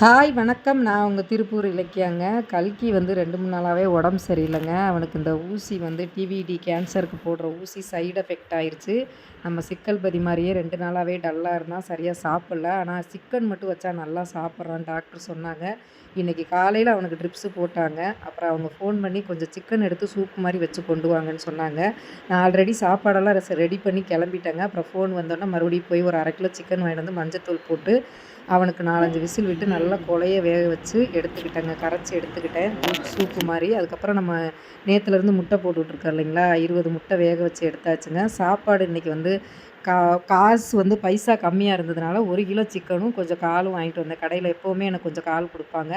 Hi வணக்கம். நான் உங்கள் திருப்பூர் இலக்கியாங்க. கல்கி வந்து ரெண்டு மூணு நாளாகவே உடம்பு சரியில்லைங்க. அவனுக்கு இந்த ஊசி வந்து டிவிடி கேன்சருக்கு போடுற ஊசி சைடு எஃபெக்ட் ஆயிடுச்சு நம்ம சிக்கல் பதி மாதிரியே ரெண்டு நாளாகவே டல்லாக இருந்தால் சரியாக சாப்பிட்ல. ஆனால் சிக்கன் மட்டும் வச்சா நல்லா சாப்பிட்றான் டாக்டர் சொன்னாங்க. இன்றைக்கி காலையில் அவனுக்கு ட்ரிப்ஸு போட்டாங்க. அப்புறம் அவங்க ஃபோன் பண்ணி கொஞ்சம் சிக்கன் எடுத்து சூப் மாதிரி வச்சு கொண்டு வாங்கன்னு சொன்னாங்க. நான் ஆல்ரெடி சாப்பாடெல்லாம் ரெடி பண்ணி கிளம்பிட்டேங்க. அப்புறம் ஃபோன் வந்தோடனே மறுபடியும் போய் ஒரு அரை கிலோ சிக்கன் வாங்கிட்டு வந்து மஞ்சத்தூள் போட்டு அவனுக்கு நாலஞ்சு விசில் விட்டு நல்லா கொலைய வேக வச்சு எடுத்துக்கிட்டேங்க. கரைச்சி எடுத்துக்கிட்டேன். சூப்பு மாதிரி. அதுக்கப்புறம் நம்ம நேற்றுலேருந்து முட்டை போட்டுட்ருக்கோம் இல்லைங்களா? இருபது முட்டை வேக வச்சு எடுத்தாச்சுங்க. சாப்பாடு இன்றைக்கி வந்து கா காசு வந்து பைசா கம்மியாக இருந்ததுனால ஒரு கிலோ சிக்கனும் கொஞ்சம் காலும் வாங்கிட்டு வந்தேன். கடையில் எப்போவுமே எனக்கு கொஞ்சம் கால் கொடுப்பாங்க.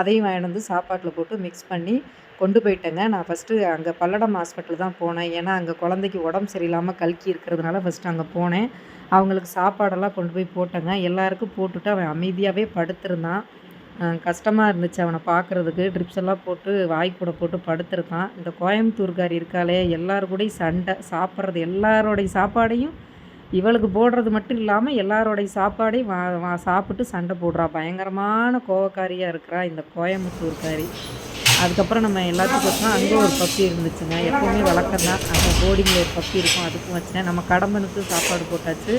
அதையும் வாங்கிட்டு வந்து சாப்பாட்டில் போட்டு மிக்ஸ் பண்ணி கொண்டு போயிட்டேங்க. நான் ஃபஸ்ட்டு அங்கே பல்லடம் ஹாஸ்பிட்டல் தான் போனேன். ஏன்னா அங்கே குழந்தைக்கு உடம்பு சரியில்லாமல் கல்கி இருக்கிறதுனால ஃபஸ்ட்டு அங்கே போனேன். அவங்களுக்கு சாப்பாடெல்லாம் கொண்டு போய் போட்டேங்க. எல்லாருக்கும் போட்டுட்டு அவன் அமைதியாகவே படுத்திருந்தான். கஷ்டமாக இருந்துச்சு அவனை பார்க்குறதுக்கு ட்ரிப்ஸ் எல்லாம் போட்டு வாய் கூட போட்டு படுத்திருக்கான். இந்த கோயம்புத்தூர்கார் இருக்காளே எல்லாரு கூடயும் சண்டை சாப்பிட்றது எல்லாரோடைய சாப்பாடையும் இவளுக்கு போடுறது மட்டும் இல்லாமல் எல்லாரோடைய சாப்பாடையும் வா வா சாப்பிட்டு சண்டை போடுறா. பயங்கரமான கோவக்காரியாக இருக்கிறா இந்த கோயம்புத்தூர்காரி. அதுக்கப்புறம் நம்ம எல்லாத்துக்கும் வச்சோம் அங்கே ஒரு பப்பி இருந்துச்சுங்க. எப்போவுமே வழக்கம் தான். அங்கே போர்டிங்கில் ஒரு பப்பி இருக்கும். அதுக்கும் வச்சேன் நம்ம கடம்பனுக்கு சாப்பாடு போட்டாச்சு.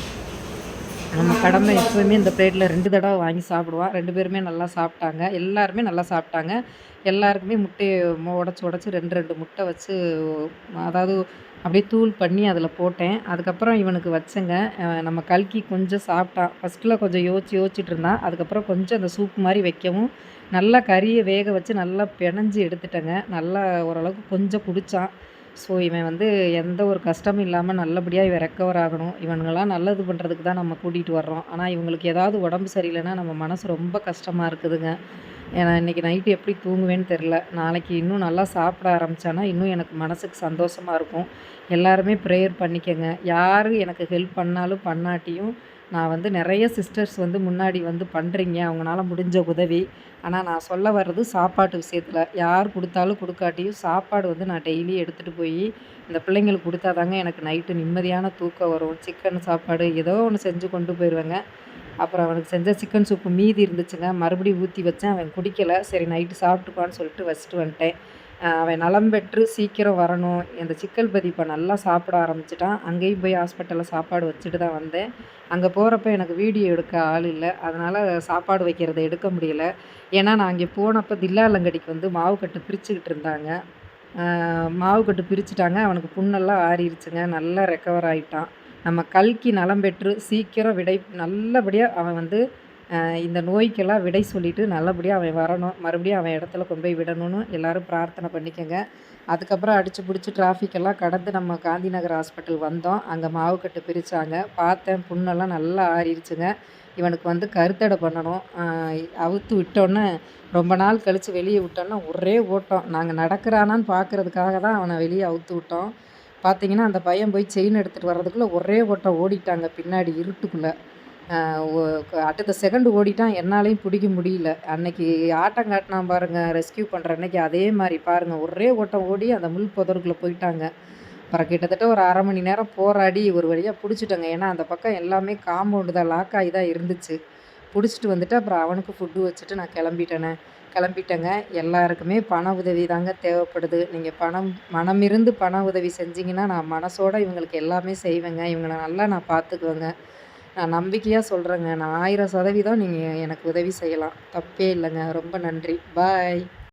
நம்ம கடமை எப்போவுமே இந்த பிளேட்டில் ரெண்டு தடவை வாங்கி சாப்பிடுவான் ரெண்டு பேருமே நல்லா சாப்பிட்டாங்க. எல்லாருமே நல்லா சாப்பிட்டாங்க. எல்லாருக்குமே முட்டையை உடச்சி உடச்சி ரெண்டு ரெண்டு முட்டை வச்சு அதாவது அப்படியே தூள் பண்ணி அதில் போட்டேன். அதுக்கப்புறம் இவனுக்கு வச்சேங்க. நம்ம கல்கி கொஞ்சம் சாப்பிட்டான் ஃபஸ்ட்டில் கொஞ்சம் யோசிச்சு யோசிச்சுட்டு இருந்தான் அதுக்கப்புறம் கொஞ்சம் அந்த சூப் மாதிரி வைக்கவும் நல்லா கறியை வேக வச்சு நல்லா பிணைஞ்சு எடுத்துட்டேங்க. நல்லா ஓரளவுக்கு கொஞ்சம் குடித்தான் ஸோ இவன் வந்து எந்த ஒரு கஷ்டமும் இல்லாமல் நல்லபடியாக இவன் ரெக்கவர் ஆகணும். இவனுங்கெல்லாம் நல்லது பண்ணுறதுக்கு தான் நம்ம கூட்டிகிட்டு வர்றோம். ஆனால் இவங்களுக்கு ஏதாவது உடம்பு சரியில்லைன்னா நம்ம மனசு ரொம்ப கஷ்டமாக இருக்குதுங்க. ஏன்னா இன்றைக்கி நைட்டு எப்படி தூங்குவேன்னு தெரில நாளைக்கு இன்னும் நல்லா சாப்பிட ஆரம்பித்தானா இன்னும் எனக்கு மனசுக்கு சந்தோஷமாக இருக்கும். எல்லாருமே ப்ரேயர் பண்ணிக்கங்க. யார் எனக்கு ஹெல்ப் பண்ணாலும் பண்ணாட்டியும் நான் வந்து நிறைய சிஸ்டர்ஸ் வந்து முன்னாடி வந்து பண்ணுறீங்க அவங்களால முடிஞ்ச உதவி. ஆனால் நான் சொல்ல வர்றது சாப்பாட்டு விஷயத்தில். யார் கொடுத்தாலும் கொடுக்காட்டியும் சாப்பாடு வந்து நான் டெய்லி எடுத்துகிட்டு போய் இந்த பிள்ளைங்களுக்கு கொடுத்தாதாங்க எனக்கு நைட்டு நிம்மதியான தூக்கம் வரும். சிக்கன் சாப்பாடு ஏதோ ஒன்று செஞ்சு கொண்டு போயிடுவேங்க அப்புறம் அவனுக்கு செஞ்ச சிக்கன் சூப்பு மீதி இருந்துச்சுங்க. மறுபடியும் ஊற்றி வச்சேன். அவன் குடிக்கலை. சரி நைட்டு சாப்பிட்டுப்பான்னு சொல்லிட்டு வச்சுட்டு வந்துட்டேன். அவன் நலம் பெற்று சீக்கிரம் வரணும். இந்த சிக்கல் பதி இப்போ நல்லா சாப்பிட ஆரம்பிச்சிட்டான். அங்கேயும் போய் ஹாஸ்பிட்டலில் சாப்பாடு வச்சுட்டு தான் வந்தேன். அங்கே போகிறப்ப எனக்கு வீடியோ எடுக்க ஆள் இல்லை. அதனால் சாப்பாடு வைக்கிறத எடுக்க முடியல. ஏன்னா நான் அங்கே போனப்போ தில்லாலங்கடிக்கு வந்து மாவு கட்டு பிரிச்சுக்கிட்டு இருந்தாங்க. மாவு கட்டு பிரிச்சுட்டாங்க. அவனுக்கு புண்ணெல்லாம் ஆறிடுச்சுங்க நல்லா ரெக்கவர் ஆகிட்டான் நம்ம கல்கி நலம் பெற்று சீக்கிரம் விடை நல்லபடியாக அவன் வந்து இந்த நோய்க்கெல்லாம் விடை சொல்லிவிட்டு நல்லபடியாக அவன் வரணும். மறுபடியும் அவன் இடத்துல கொண்டு போய் விடணும்னு எல்லோரும் பிரார்த்தனை பண்ணிக்கோங்க. அதுக்கப்புறம் அடித்து பிடிச்சி டிராஃபிக்கெல்லாம் கடந்து நம்ம காந்தி நகர் ஹாஸ்பிட்டல் வந்தோம். அங்கே மாவுக்கட்டு பிரித்தாங்க பார்த்தேன் புண்ணெல்லாம் நல்லா ஆறிடுச்சுங்க இவனுக்கு வந்து கருத்தடை பண்ணணும். அவுத்து விட்டோன்னே ரொம்ப நாள் கழித்து வெளியே விட்டோன்னா ஒரே ஓட்டம். நாங்கள் நடக்கிறானான்னு பார்க்குறதுக்காக தான் அவனை வெளியே அவுத்து விட்டோம். பார்த்தீங்கன்னா அந்த பையன் போய் செயின் எடுத்துகிட்டு வர்றதுக்குள்ளே ஒரே ஓட்டம் ஓடிட்டாங்க. பின்னாடி இருட்டுக்குள்ளே. அடுத்த செகண்ட் ஓடிட்டான் என்னாலையும் பிடிக்க முடியல. அன்னைக்கு ஆட்டம் காட்டினா பாருங்கள் ரெஸ்கியூ பண்ணுற அன்னைக்கு அதே மாதிரி பாருங்கள் ஒரே ஓட்டம் ஓடி அந்த முள் புதருக்குள்ளே போயிட்டாங்க. அப்புறம் கிட்டத்தட்ட ஒரு அரை மணி நேரம் போராடி ஒரு வழியாக பிடிச்சிட்டோங்க. ஏன்னா அந்த பக்கம் எல்லாமே காம்பவுண்டு தான் லாக் ஆகி தான் இருந்துச்சு. பிடிச்சிட்டு வந்துட்டு அப்புறம் அவனுக்கு ஃபுட்டு வச்சுட்டு நான் கிளம்பிட்டேனே. கிளம்பிட்டேங்க. எல்லாருக்குமே பண உதவி தாங்க தேவைப்படுது. நீங்கள் பணம் மனமிருந்து பண உதவி செஞ்சிங்கன்னா நான் மனசோடு இவங்களுக்கு எல்லாமே செய்வேங்க. இவங்களை நல்லா நான் பார்த்துக்குவேங்க. நான் நம்பிக்கையாக சொல்கிறேங்க நான் ஆயிரம் சதவீதம் நீங்கள் எனக்கு உதவி செய்யலாம். தப்பே இல்லைங்க. ரொம்ப நன்றி. பாய்